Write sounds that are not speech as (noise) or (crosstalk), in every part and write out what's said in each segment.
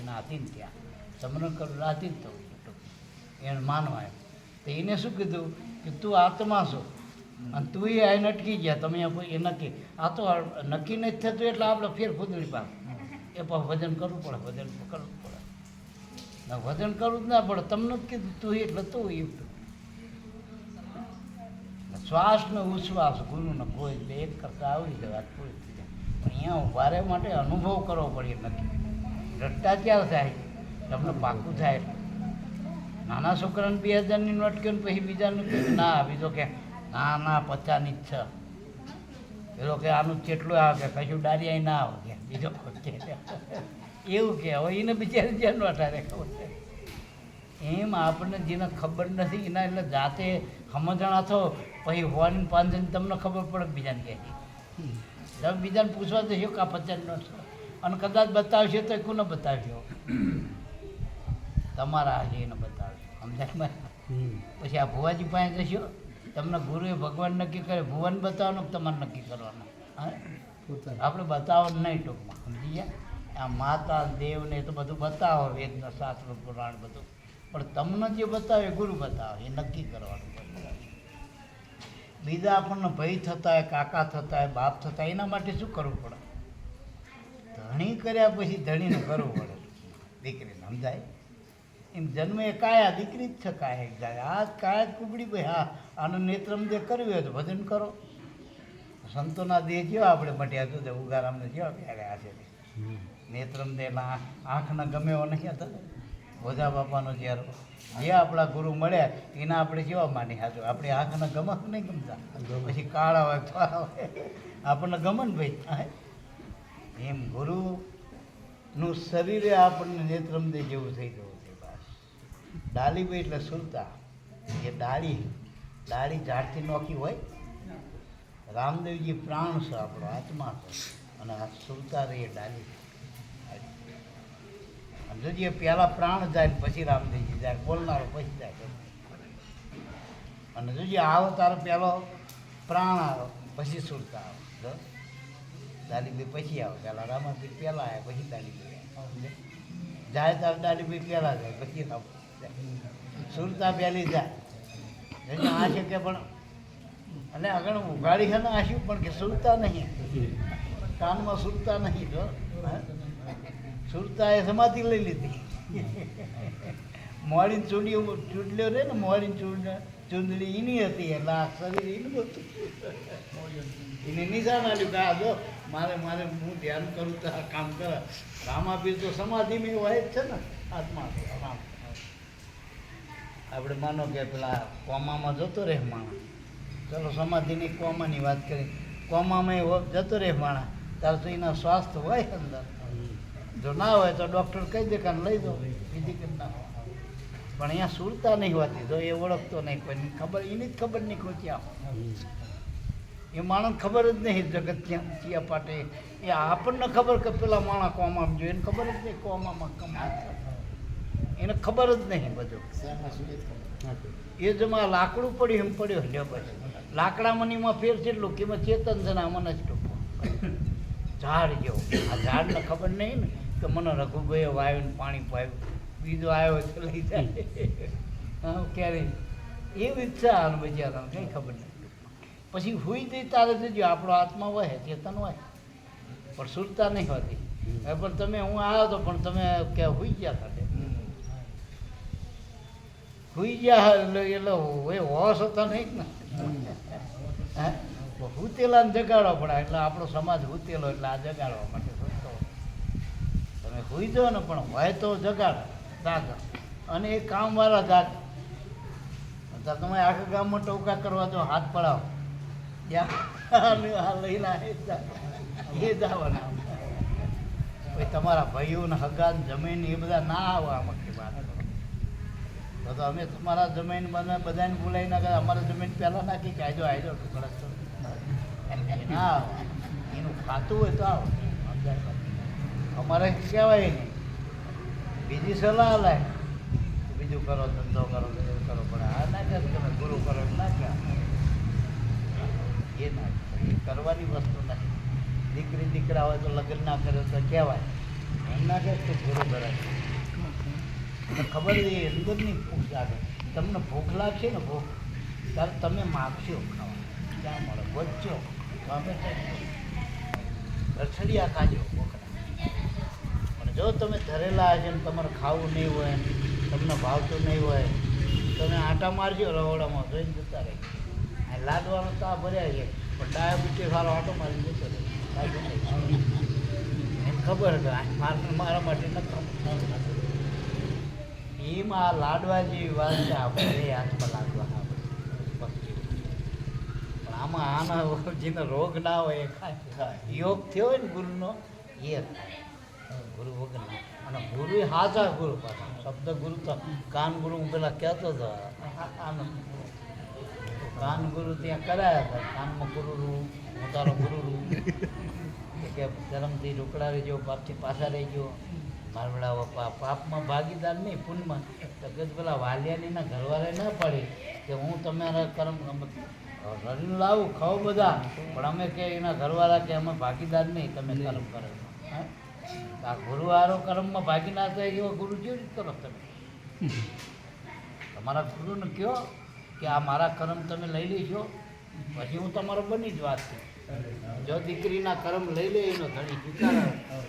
એને આધીન થયા. સમરણ કરું આધીન થવું એને માનવા એમ તો એને શું કીધું? કે તું આત્મા છો. અને તું એ આઈને અટકી ગયા. તમે એ નક્કી. આ તો નક્કી નથી થતું એટલે આપણે ફેર ફૂદડી પાક એ પણ વજન કરવું પડે વજન કરવું પડે. ના વજન કરવું જ ના પડે. તમને કીધું તું એટલે તું એ શ્વાસ ને ઉશ્વાસ ગુરુને કોઈ એક કરતા આવડી જાય, વાત પૂરી થઈ જાય. પણ અહીંયા વારે માટે અનુભવ કરવો પડે નક્કી. રટ્ટા ક્યારે થાય. તમને પાકું થાય. નાના છોકરાને બે હજારની નોટ કહ્યું ને પછી બીજાને ના, બીજો કે ના ના પચાસની જ છે. પેલો કે આનું કેટલું આવે? કે કશું ડારિયા ના આવે. કે બીજો કે એવું કે. હવે એને બિચારી જ્યાં નોટ આવે ખબર છે? એમ આપણને જેને ખબર નથી, એના એટલે જાતે સમજણા થો પછી હોવાની પાંચ તમને ખબર પડે બીજાને કહે તમે બીજાને પૂછવા જશો કે આ પચાસ નોટ અને કદાચ બતાવશો તો કોને બતાવશો તમારા એને બતાવશો. સમજાય પછી આ ભુવાજી પાસે જશો તમને ગુરુએ ભગવાન નક્કી કરે ભુવન બતાવવાનું તમારે નક્કી કરવાનું? હા? આપણે બતાવો નહીં ટૂંકમાં. સમજી ગયા? આ માતા દેવ ને એ તો બધું બતાવો વેદના શાસ્ત્ર પુરાણ બધું. પણ તમને જે બતાવે ગુરુ બતાવે એ નક્કી કરવાનું બીજા આપણને ભય થતા હોય કાકા થતા હોય બાપ થતા એના માટે શું કરવું પડે? ધણી કર્યા પછી ધણીને કરવું પડે. દીકરીને સમજાય? એમ જન્મે કાયા દીકરી જ છે કાયા એક જાય આ જ કાયા જ કુબડી ભાઈ હા આનું નેત્રમ જે કર્યું હોય તો ભજન કરો. સંતોના દેહ જેવા આપણે મટ્યા તો ઉગારામને જેવા પ્યાર્યા છે નેત્રમ દેના આંખના ગમે એવો નહીં હતા ભોજા બાપાનો જ્યારે જે આપણા ગુરુ મળ્યા એના આપણે જેવા માની હાજો આપણે આંખના ગમક નહીં ગમતા. પછી કાળા હોય થોડા હોય. આપણને ગમન ભાઈ હા? એમ ગુરુનું શરીરે આપણને નેત્રમદે જેવું થઈ ગયું છે બસ. ડાળીભાઈ એટલે સુરતા એ ડાળી ડાળી ઝાડથી નોખી હોય. રામદેવજી પ્રાણ છે આપણો આત્મા છે. અને આ સુરતા રહી એ ડાળી. જોજે પહેલાં પ્રાણ જાય પછી રામદેવજી જાય, બોલનારો પછી જાય. અને જોજે આવો તારો પહેલો પ્રાણ આવે, પછી સુરતા આવે. જો દાલીભાઈ પછી આવે. પહેલાં રામાભાઈ પહેલાં આવે પછી દાલીભાઈ જાય તાર દાલીભાઈ પહેલાં જાય, પછી સુરતા પહેલી જાય. એને આ છે કે પણ અને આગળ ઉઘાડી છે ને આશું પણ કે સુરતા નહીં. કાનમાં સુરતા નહીં, જો? સુરતા એ સમાધિ લઈ લીધી. મોડી ચૂંડીઓ ચૂંટલ્યો રે ને મોડી ચૂંડ ચૂંદડી એની હતી એટલે આ શરીર એનું હતું. એને નિશાન આલ્યું કે આ જો, મારે મારે હું ધ્યાન કરું તો આ કામ કરે. રામાપીર તો સમાધિમાં હોય જ છે ને, આત્મા રામ. આપણે માનો કે પેલા કોમામાં જતો રહે માણા ચલો સમાધિની કોમાની વાત કરી કોમામાં જતો રહે માણા ત્યારે તો એના સ્વાસ્થ્ય હોય અંદર. જો ના હોય તો ડૉક્ટર કહી દે કે લઈ દો બીજી કરી નાખો પણ અહીંયા સુરતા નહીં હોતી, તો એ ઓળખતો નહીં કોઈની ખબર, એની જ ખબર નહીં ક્યાં એ માણસ ખબર જ નહીં જગત ક્યાં ચિયા પાટે. એ આપણને ખબર કે પેલા માણસ કોમામાં જોઈએ એને ખબર જ નહીં કોમામાં કમા એને ખબર જ નહીં બધું. એ જમા લાકડું પડ્યું, એમ પડ્યો. લ્યો પછી લાકડામાં ને એમાં ફેર કે એમાં ચેતન છે ને આ મને જ ટૂંકો. ઝાડ જેવો. આ ઝાડને ખબર નહીં ને કે મને રઘુભાઈએ વાયુ ને પાણી પાયું. બીજો આવ્યો તો લઈ જાય. હા ક્યારે? એવી ઈચ્છા હાલ બજારાને કંઈ ખબર નહીં. પછી હુઈ જઈ તારે જજો આપણો આત્મા હોય ચેતન હોય. પણ સુરતા નહીં હોતી. પણ તમે હું આવ્યો તો પણ તમે કે હુઈ ગયા સાથે હુઈ ગયા એટલે એટલે એ હોશ હતો નહીં ને. હે? હુતેલાને જગાડવા પડે એટલે આપણો સમાજ હુતેલો એટલે આ જગાડવા માટે તમે હુઈ જાઓ ને પણ હોય તો જગાડો. જાગો અને એ કામવાળા જાગ તો તમે આખા ગામમાં ટોકા કરવા જો હાથ પડાવો. લઈને એ જા- પછી તમારા ભાઈઓ ને હગાન, જમીન, એ બધા ના આવે આમાં કે વાત તો તો અમે તમારા જમીન બધા બધાને બોલાવી નાખે. અમારા જમીન પહેલાં નાખી કે આજો આવ્યો ટુકડા ના આવે. એનું ખાતું હોય તો આવો. અમારે કહેવાય નહીં. બીજી સલાહ લે. બીજું કરો, ધંધો કરો બીજું કરો, પણ આ ના કર તમે ગુરુ કરો ના કર. એ ના એ કરવાની વસ્તુ નથી. દીકરી, દીકરા હોય તો લગ્ન ના કરે તો કહેવાય. એમના કે તો ગુરુ કરાય ખબર એ અંદરની ભૂખ લાગે. તમને ભૂખ લાગશે ને ભૂખ, ત્યારે તમે માગશો ખાવા. ક્યાં મળે? વધજો. ગમે રસડિયા ખાજો પણ જો તમે ધરેલા છે ને તમારે ખાવું નહીં હોય, તમને ભાવતું નહીં હોય, તમે આટા મારજો રવડામાં, જોઈને જતા રહે. આ લાદવાનો તો આ ભર્યા છે, પણ ડાયાબિટીસ વાળો આટો મારી જતો રહે. એને ખબર કે મારા માટે નથી એમાં લાડવા જેવી વાત છે આપણે હાથમાં લાડવા પણ આમાં આના જેને રોગ ના હોય એ ખાય. યોગ થયો હોય ને ગુરુનો એ ખાય. ગુરુ વગર અને ગુરુ હાચા ગુરુ પાછા. શબ્દ ગુરુ તો કાન ગુરુ પેલા કહેતો હતો કાન ગુરુ ત્યાં કરાયા હતા. કાનમાં ગુરુ રૂ હું ગુરુ રૂ. કે ધરમથી રોકડા રહેજો પાપથી પાછા રહેજો મારવડાવો પાપ પાપમાં ભાગીદાર નહીં, પુણ્યમાં. તો કે પેલા વાલિયાની ઘરવાળે ના પાડી કે હું તમારા કર્મ રડી લાવું ખાઓ બધા. પણ અમે કે એના ઘરવાળા કે અમે ભાગીદાર નહીં, તમે કર્મ કરો. હા? આ ગુરુ આરો કર્મમાં ભાગી ના થાય એવો ગુરુ કેવી રીતે કરો તમે. તમારા ગુરુને કહો કે આ મારા કર્મ તમે લઈ લેજો. પછી હું તમારો બની જ વાત છું જો દીકરીના કર્મ લઈ લે એનો ધણી સ્વીકારે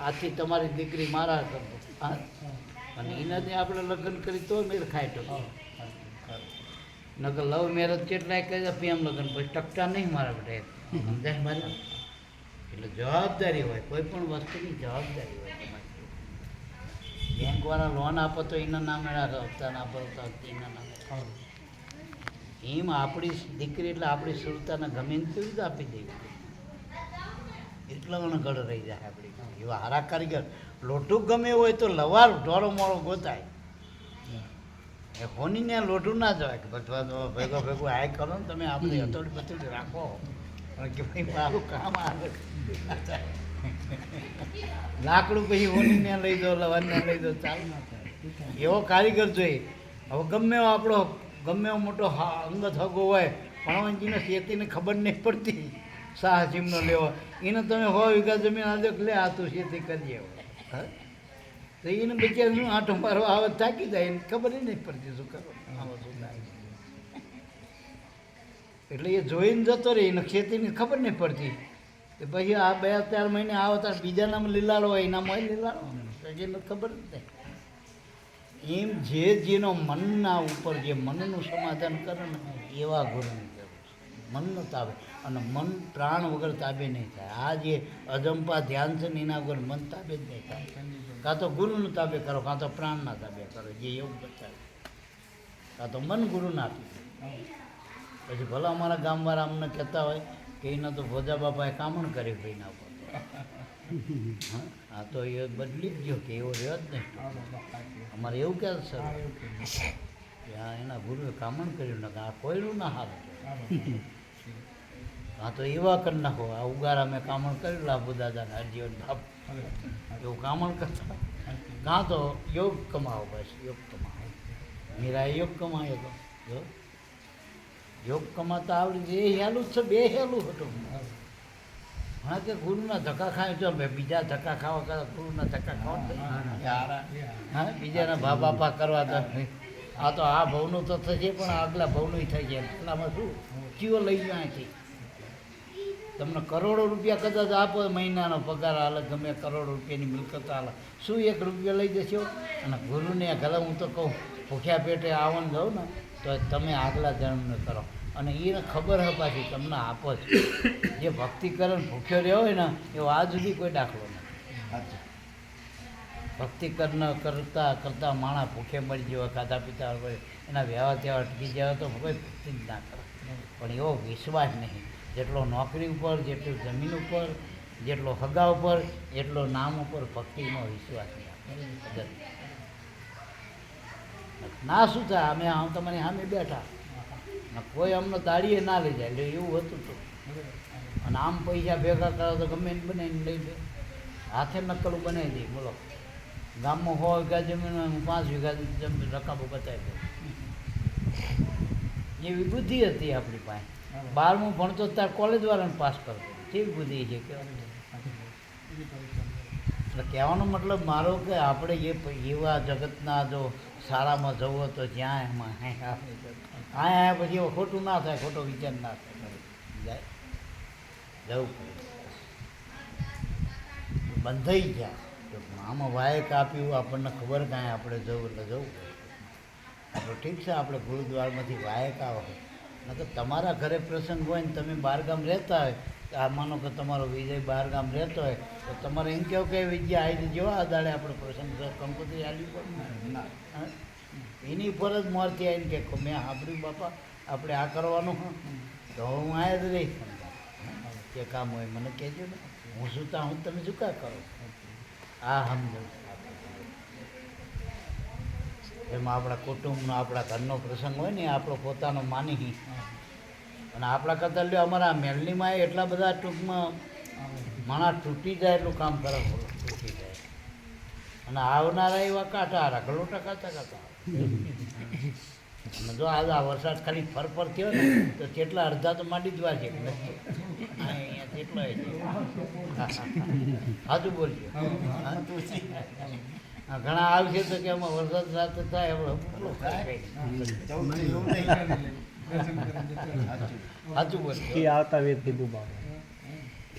આથી તમારી દીકરી મારા કર્મ અને એનાથી આપણે લગ્ન કરી તો મેળ ખાય તો નકર લવ મેરેજ કેટલાય કહે પ્રેમ લગ્ન, પછી ટકતા નહીં મારા બધા સમજાય? મારી એટલે જવાબદારી હોય કોઈ પણ વસ્તુની જવાબદારી હોય તમારી. બેંકવાળા લોન આપો તો એના નામે હપ્તા ના તો એના નામે. એમ આપણી દીકરી એટલે આપણી સુરતાને ગમે કેવી આપી દેવી એટલા અણઘડ રહી જાય આપણી. એવા હારા કારીગર. લોટું ગમે હોય તો લવાર ઢોરો મોળો ગોતાય. એ હોનીને લોટું ના જવાય કે ભેગો ભેગો આ કરો ને તમે આપણી (laughs) હતોડી બતોડી રાખો. કે ભાઈ મારું કામ આગળ. લાકડું પછી હોનીને લઈ દો લવારને લઈ દો ચાલ ના થાય. એવો કારીગર જોઈએ હવે ગમે એવો આપણો, ગમે એવો મોટો અંગત હગો હોય ભણવાનજીને શેતીને ખબર નહીં પડતી. સાહ જીમનો લેવો. એને તમે હો વીઘા જમીન આજે લે, આ તું શેતી કરીએ તો એને બચ્યા શું આંટો મારો આવત થાકી જાય, એને ખબર નહીં પડતી શું કરો આવો શું થાય એટલે એ જોઈને જતો રહે, એને ખેતીની ખબર નહીં પડતી. કે પછી આ બે ચાર મહિને આવતા ત્યારે નામ લીલાડો હોય એનામાં હોય. લીલાડો એને ખબર નથી એમ જે જેનો મનના ઉપર જે મનનું સમાધાન કરે ને, એવા ગુરુની જરૂર છે. મન ન તાબે અને મન પ્રાણ વગર તાબે નહીં થાય. આ જે અજંપા ધ્યાન છે એના વગર મન તાબે જ નહીં થાય. કાં તો ગુરુનું તાબે કરો, કાં તો પ્રાણના તાબે કરો, જે એવું બતાવે. કાં તો મન ગુરુના આપી પછી ભલે અમારા ગામવાળા અમને કહેતા હોય કે એના તો ભોજા બાપાએ કામણ કરી ભાઈના ઉપર. હા આ તો એ બદલી જ ગયો કે એવો રહ્યો જ નહીં. અમારે એવું કહે સર કે આ એના ગુરુએ કામણ કર્યું ને આ કોયલું ના હાલ. હા તો એવા કરી નાખો. આ ઉગારા મેં કામણ કર્યું લાભુ દાદા હરજીવન બાપ. એવું કામણ કરતા. કાં તો યોગ કમાવો બસ યોગ કમાવો. મીરા યોગ કમાયો તો. જો. યોગ કમાતા આવડી એ હેલું જ છે બે હેલું હતું. હા કે ગુરુના ધક્કા ખાય તો બીજા ધક્કા ખાવા કરતા ગુરુના ધક્કા ખાવા હા બીજાના ભા બાપા કરવા તો આ તો આ ભવનું તો થશે પણ આગલા ભવનું થઈ જાય એટલામાં શું? ચીઓ લઈ જાય છે તમને કરોડો રૂપિયા કદાચ આપો મહિનાનો પગાર હાલે ગમે કરોડો રૂપિયાની મિલકત હાલે શું એક રૂપિયા લઈ જશો? અને ગુરુને ઘરે હું તો કહું ભૂખ્યા પેટે આવવાનું જાઉં ને તો તમે આગલા જન્મને કરો. અને એને ખબર હે પાછી તમને આપો જ જે ભક્તિ કરે ભૂખ્યો રહ્યો હોય ને એવો આજ સુધી કોઈ દાખલો નથી. ભક્તિ કરન કરતા કરતા માણસ ભૂખે મળી જેવા ખાધા પીતા હોય એના વ્યવહાર તહેવાર અટકી જાય તો કોઈ ભક્તિ જ ના કરે. પણ એવો વિશ્વાસ નહીં. જેટલો નોકરી ઉપર જેટલું જમીન ઉપર જેટલો હગા ઉપર એટલો નામ ઉપર ભક્તિનો વિશ્વાસ નહીં. ના શું થાય? અમે આમ તમારી સામે બેઠા. કોઈ અમને તાળીએ ના લઈ જાય. એટલે એવું હતું તો. અને આમ પૈસા ભેગા કરો તો ગમે એને બનાવીને લઈ લે. હાથે નકલું બનાવી દઈ બોલો. ગામમાં સો વીઘા જમીન હું પાંચ વીઘા જમીન રકાબો બતાવી દઉં. એવી બુદ્ધિ હતી આપણી પાસે. બારમું ભણતો ત્યારે કોલેજવાળાને પાસ કરતો. કેવી બુદ્ધિ છે કે એટલે કહેવાનો મતલબ મારો કે આપણે એ એવા જગતના જો શાળામાં હોય તો જ્યાં એમાં હે તો- આ પછી એવું ખોટું ના થાય, ખોટો વિચાર ના થાય. જાય. જવું પડે. બંધાઈ તો આમાં વાયક આપ્યું, આપણને ખબર કાંઈ આપણે જવું એટલે જવું આપણે ઠીક છે, આપણે ગુરુદ્વારમાંથી વાયક આવો. નકર તમારા ઘરે પ્રસંગ હોય ને તમે બહારગામ રહેતા હોય તો આ માનો કે તમારો વિજય બહાર ગામ રહેતો હોય તો તમારે એમ કહો કે વિજય આવી જેવા આધારે આપણે પ્રસંગ કંકોત્રી આવી પણ હા? એની ઉપર જ મોરથી આવીને કે મેં સાંભળ્યું બાપા આપણે આ કરવાનું. હં. તો હું આ જ રહીશ. જે કામ હોય મને કહેજો ને. હું શું તા હું તમે શું કા કરો? આ સમજો. એમાં આપણા કુટુંબનો આપણા ઘરનો પ્રસંગ હોય ને આપણો પોતાનો માની અને આપણા કરતાં લ્યો અમારા મેલનીમાં એટલા બધા ટૂંકમાં માણસ તૂટી જાય એટલું કામ કરે, તૂટી જાય. અને આવનારા એવા કાંટા રગડો ટકાતા ટકા અને જો આજ આ વરસાદ ખાલી ફર ફર થયો ને, તો કેટલા અડધા તો માંડી જ વાગે. નથી આ અહીંયા કેટલો છે. સાચું બોલજો. ઘણા આવશે તો કે આમાં વરસાદ સાથે થાય થાય. સાચું. બોલજો આવતા વેદ કીધું બાબા